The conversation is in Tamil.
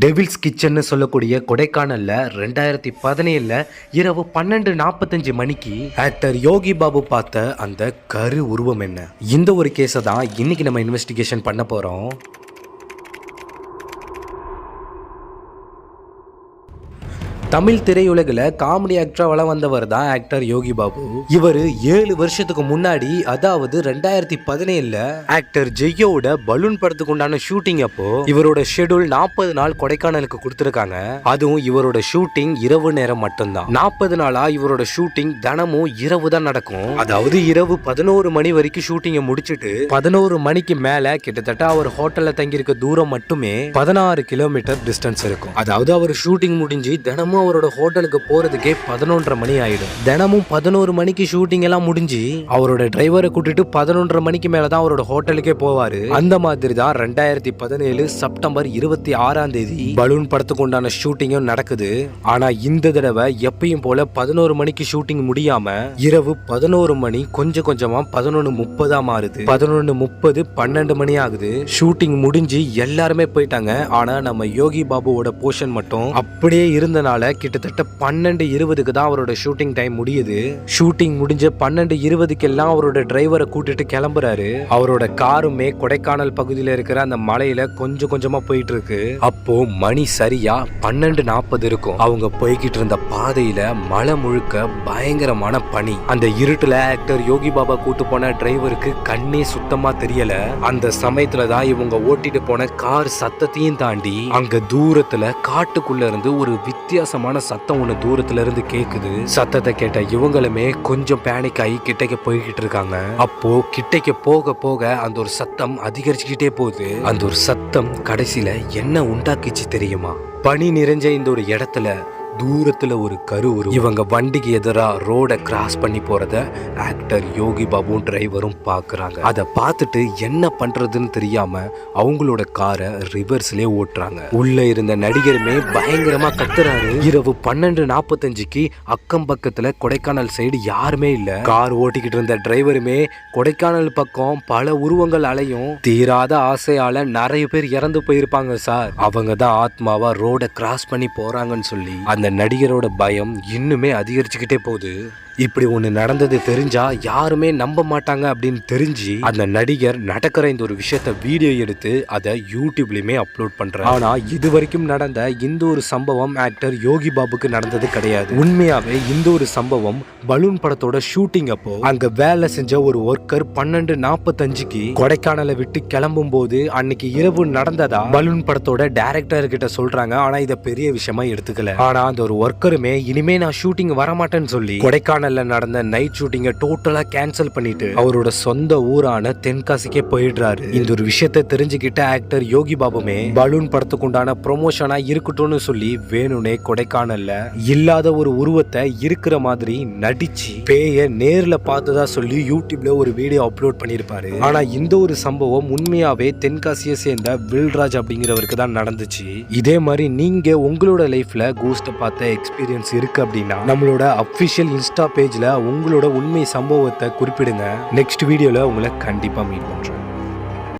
டெவில்ஸ் கிச்சன்னு சொல்லக்கூடிய கொடைக்கானலில் ரெண்டாயிரத்தி பதினேழில் இரவு பன்னெண்டு நாற்பத்தஞ்சு மணிக்கு ஆக்டர் யோகி பாபு பார்த்த அந்த கரு உருவம் என்ன? இந்த ஒரு கேஸை தான் இன்னைக்கு நம்ம இன்வெஸ்டிகேஷன் பண்ண போகிறோம் தமிழ் திரையுலகில் காமெடி ஆக்டராக வளம் வந்தவர் தான் ஆக்டர் யோகி பாபு. இவர் ஏழு வருஷத்துக்கு முன்னாடி அதாவது ரெண்டாயிரத்தி பதினேழுல ஆக்டர் ஜெய்யோட பலூன் படத்துக்கு உண்டான ஷூட்டிங் அப்போ இவரோட ஷெட்யூல் நாற்பது நாள் கொடைக்கானலுக்கு கொடுத்துருக்காங்க. அதுவும் இவரோட ஷூட்டிங் இரவு நேரம் மட்டும்தான். நாற்பது நாளா இவரோட ஷூட்டிங் தினமும் இரவு தான் நடக்கும். அதாவது இரவு பதினோரு மணி வரைக்கும் ஷூட்டிங்கை முடிச்சிட்டு பதினோரு மணிக்கு மேல கிட்டத்தட்ட அவர் ஹோட்டல்ல தங்கியிருக்க தூரம் மட்டுமே பதினாறு கிலோமீட்டர் டிஸ்டன்ஸ் இருக்கும். அதாவது அவர் ஷூட்டிங் முடிஞ்சு தினமும் அவரோட ஹோட்டலுக்கு போறதுக்கே பதினொன்றரை மணி ஆயிடும். தினமும் பதினோரு மணிக்கு ஷூட்டிங் எல்லாம் முடிஞ்சு அவரோட டிரைவரை கூட்டிட்டு பதினொன்றரை மணிக்கு மேலே தான் அவரோட ஹோட்டலுக்கே போவாரு. அந்த மாதிரி தான் ரெண்டாயிரத்தி பதினேழு செப்டம்பர் இருபத்தி ஆறாம் தேதி பலூன் படத்துக்கு உண்டான ஷூட்டிங்கும் நடக்குது. ஆனா இந்த தடவை எப்பயும் போல பதினோரு மணிக்கு ஷூட்டிங் முடியாம இரவு பதினோரு மணி கொஞ்சம் கொஞ்சமா பதினொன்னு முப்பதா மாறுது. பதினொன்னு முப்பது பன்னெண்டு மணி ஆகுது. ஷூட்டிங் முடிஞ்சு எல்லாருமே போயிட்டாங்க. ஆனா நம்ம யோகி பாபுவோட போர்ஷன் மட்டும் அப்படியே இருந்தனால கிட்டத்தட்ட பன்னெண்டு இருபதுக்கு தான் அவரோட ஷூட்டிங் டைம் முடியுது. ஷூட்டிங் முடிஞ்ச பன்னெண்டு இருபதுக்கெல்லாம் அவரோட டிரைவரை கூட்டிட்டு கிளம்புறாரு. அவரோட காருமே கொடைக்கானல் பகுதியில் இருக்கிற அந்த மலையில கொஞ்சம் கொஞ்சமா போயிட்டு இருக்கு அப்போ மணி சரியா பன்னெண்டு நாற்பது இருக்கும். அவங்க போய்கிட்டு இருந்த பாதையில மலை முழுக்க பயங்கரமான பனி. அந்த இருட்டுல ஆக்டர் யோகி பாபா கூட்டு போன டிரைவருக்கு கண்ணே சுத்தமா தெரியல. அந்த சமயத்துல தான் இவங்க ஓட்டிட்டு போன கார் சத்தத்தையும் தாண்டி அங்க தூரத்துல காட்டுக்குள்ள இருந்து ஒரு வித்தியாசம் வித்தியாசமான சத்தம் ஒன்று தூரத்துல இருந்து கேக்குது. சத்தத்தை கேட்ட இவங்களுமே கொஞ்சம் பேனிக் ஆகி கிட்டக்க போய்கிட்டு இருக்காங்க. அப்போ கிட்டக்க போக போக அந்த ஒரு சத்தம் அதிகரிச்சுக்கிட்டே போகுது. அந்த ஒரு சத்தம் கடைசியில என்ன உண்டாக்கிச்சு தெரியுமா? பனி நிறைஞ்ச இந்த ஒரு இடத்துல தூரத்தில் ஒரு கரு உருவம். இவங்க வண்டிக்கு எதிராக ரோடை கிராஸ் பண்ணி போகிறத ஆக்டர் யோகி பாபுவும் டிரைவரும் பார்க்குறாங்க அதை பார்த்துட்டு என்ன பண்ணுறதுன்னு தெரியாமல் அவங்களோட காரை ரிவர்ஸ்லேயே ஓட்டுறாங்க. உள்ளே இருந்த நடிகருமே பயங்கரமாக கத்துறாரு. இரவு பன்னெண்டு நாற்பத்தஞ்சுக்கு அக்கம் பக்கத்தில் கொடைக்கானல் சைடு யாருமே இல்லை. கார் ஓட்டிக்கிட்டு இருந்த டிரைவருமே கொடைக்கானல் பக்கம் பல உருவங்கள் அலையும். தீராத ஆசையால் நிறைய பேர் இறந்து போயிருப்பாங்க சார். அவங்க தான் ஆத்மாவாக ரோடை கிராஸ் பண்ணி போகிறாங்கன்னு சொல்லி அந்த நடிகரோட பயம் இன்னுமே அதிகரிச்சுக்கிட்டே போகுது. இப்படி ஒன்று நடந்தது தெரிஞ்சா யாருமே நம்ப மாட்டாங்க அப்படின்னு தெரிஞ்சு அந்த நடிகர் நடக்கிற இந்த ஒரு விஷயத்த வீடியோ எடுத்து அதை யூடியூப்லயுமே அப்லோட் பண்றாரு. ஆனா இது வரைக்கும் நடந்த இந்த ஒரு சம்பவம் ஆக்டர் யோகி பாபுக்கு நடந்தது கிடையாது. உண்மையாவே இந்த ஒரு சம்பவம் பலூன் படத்தோட ஷூட்டிங் அப்போ அங்க வேலை செஞ்ச ஒரு ஒர்க்கர் பன்னெண்டு நாற்பத்தஞ்சுக்கு கொடைக்கானலை விட்டு கிளம்பும் போது அன்னைக்கு இரவு நடந்ததா பலூன் படத்தோட டைரக்டர் கிட்ட சொல்றாங்க. ஆனா இதை பெரிய விஷயமா எடுத்துக்கல. ஆனா அந்த ஒரு ஒர்க்கருமே இனிமே நான் ஷூட்டிங் வரமாட்டேன்னு சொல்லி கொடைக்கானல் கேரளாவில் நடந்த நைட் ஷூட்டிங்கை டோட்டலா கேன்சல் பண்ணிட்டு அவரோட சொந்த ஊரான தென்காசிக்கே போயிடுறாரு. இந்த ஒரு விஷயத்தை தெரிஞ்சுக்கிட்ட ஆக்டர் யோகி பாபுமே பலூன் படத்துக்குண்டான ப்ரொமோஷனா இருக்கட்டும்னு சொல்லி வேணும்னே கொடைக்கானல்ல இல்லாத ஒரு உருவத்தை இருக்கிற மாதிரி நடிச்சு பேய நேர்ல பார்த்ததா சொல்லி யூடியூப்ல ஒரு வீடியோ அப்லோட் பண்ணியிருப்பாரு. ஆனா இந்த ஒரு சம்பவம் உண்மையாவே தென்காசியை சேர்ந்த வில்ராஜ் அப்படிங்கிறவருக்கு தான் நடந்துச்சு. இதே மாதிரி நீங்க உங்களோட லைஃப்ல கூஸ்ட பார்த்த எக்ஸ்பீரியன்ஸ் இருக்கு அப்படின்னா நம்மளோட அஃபிஷியல் இன்ஸ்டா பேஜில் உங்களோட உண்மை சம்பவத்தை குறிப்பிடுங்க. நெக்ஸ்ட் வீடியோவில் உங்களை கண்டிப்பாக மீட் பண்ணுறேன்